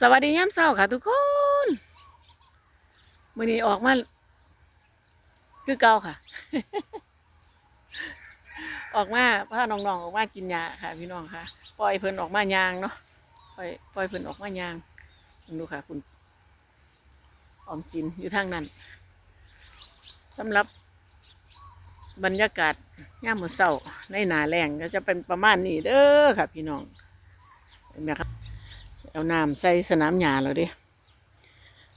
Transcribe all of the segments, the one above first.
สวัสดียามเช้าค่ะทุกคนมื้อนี้ออกมาคือเก่าค่ะ ออกมาพาน้องๆออกมากินยาค่ะ พี่น้องค่ะ ปล่อยเพิ่นออกมายางเนาะปล่อยปล่อยเพิ่นออกมายางดูค่ะ คุณออมสินอยู่ทางนั้นสำหรับบรรยากาศยามมื้อเช้าในหนาแรงก็จะเป็นประมาณนี้เด้อค่ะ พี่น้องเห็นไหมครับ เอาน้ำใส่สนามหญ้าแล้วดิ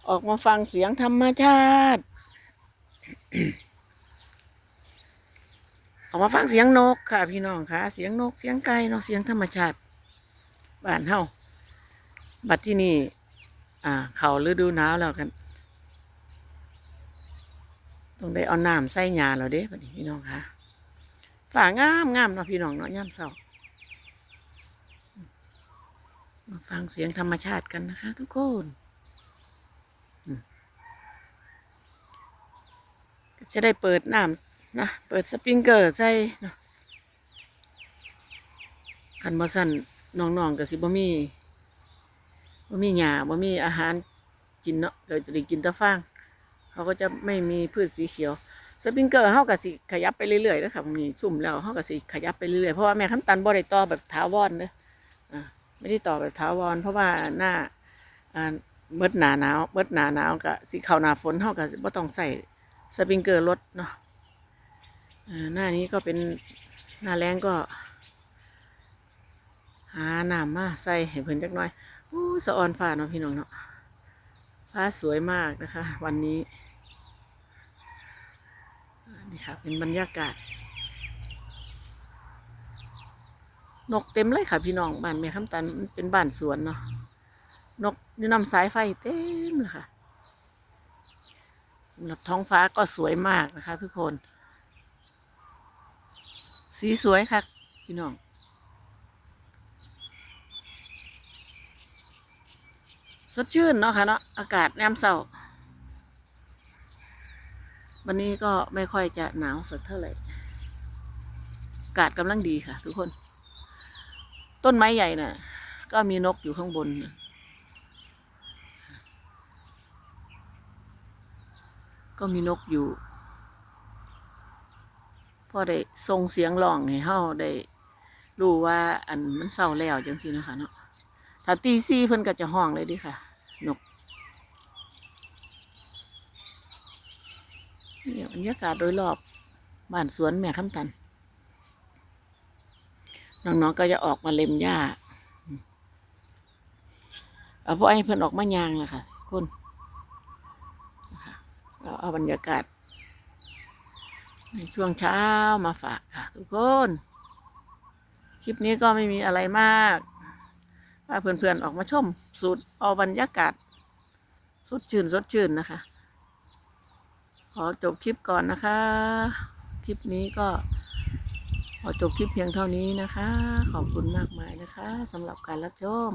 ออกมาฟังเสียงธรรมชาติ ออกมาฟังเสียงนกค่ะ พี่น้องค่ะ เสียงนกเสียงไก่เนาะเสียงธรรมชาติบ้านเฮาบัดที่นี่อ่า เขาฤดูหนาวแล้วกันต้องได้เอาน้ำใส่หญ้าแล้วเด้พี่น้องค่ะฝ่างามงามเนาะพี่น้องเนาะย่ำเศร้า มาฟังเสียงธรรมชาติกันนะคะ ทุกคนก็จะได้เปิดน้ำนะ เปิดสปริงเกอร์ใส่เนาะคันบ่สั่นน้องๆก็สิบ่มีบ่มีหญ้าบ่มีอาหารกินเนาะเดี๋ยจะได้กินตะฟางเขาก็จะไม่มีพืชสีเขียวสปริงเกอร์เฮาก็สิขยับไปเรื่อยๆนะคะมีซุ่มแล้วเฮาก็สิขยับไปเรื่อยๆเพราะว่าแม่คำตันบ่ได้ต่อแบบถาวรเด้อ ไม่ได้ต่อแบบถาวร เพราะว่าหน้าอ่าเบิดหนาหนาวเบิดหนาหนาวกับสีขาวหนาฝนเท่ากับว่าต้องใส่สปริงเกอร์รถเนาะหน้านี้ก็เป็นหน้าแรงก็ หาหน้ำมาใส่ให้เพิ่นจักหน่อยอู้สะออนฟ้าเนาะพี่น้องเนาะฟ้าสวยมากนะคะ วันนี้นี่ค่ะเป็นบรรยากาศ นกเต็มเลยค่ะพี่น้องบ้านแม่คำตันมันเป็นบ้านสวนเนาะนกนี่นำสายไฟเต็มเลยค่ะสำหรับท้องฟ้าก็สวยมากนะคะ ทุกคน สีสวยค่ะ พี่น้องสดชื่นเนาะค่ะเนาะอากาศแนมเศร้าวันนี้ก็ไม่ค่อยจะหนาวสักเท่าไหร่อากาศกำลังดีค่ะ ทุกคน ต้นไม้ใหญ่น่ะ ก็มีนกอยู่ข้างบน ก็มีนกอยู่ พอได้ส่งเสียงร้องให้เฮาได้รู้ว่าอันมันเศร้าแล้วจังซี่นะคะเนาะถ้าตีซี่เพิ่นก็จะห้องเลยดิค่ะ นกนี่บรรยากาศโดยรอบบ้านสวนแม่คำตัน น้องๆก็จะออกมาเล็มหญ้าเอาพวกไอ้เพื่อนออกมายางแหละค่ะคุณนะคะเราเอาบรรยากาศ ในช่วงเช้ามาฝากค่ะ ทุกคนคลิปนี้ก็ไม่มีอะไรมากพาเพื่อนๆออกมาชม สูตรเอาบรรยากาศสดชื่นสดชื่นนะคะ ขอจบคลิปก่อนนะคะ คลิปนี้ก็ ขอจบคลิปเพียงเท่านี้นะคะ ขอบคุณมากมายนะคะสำหรับการรับชม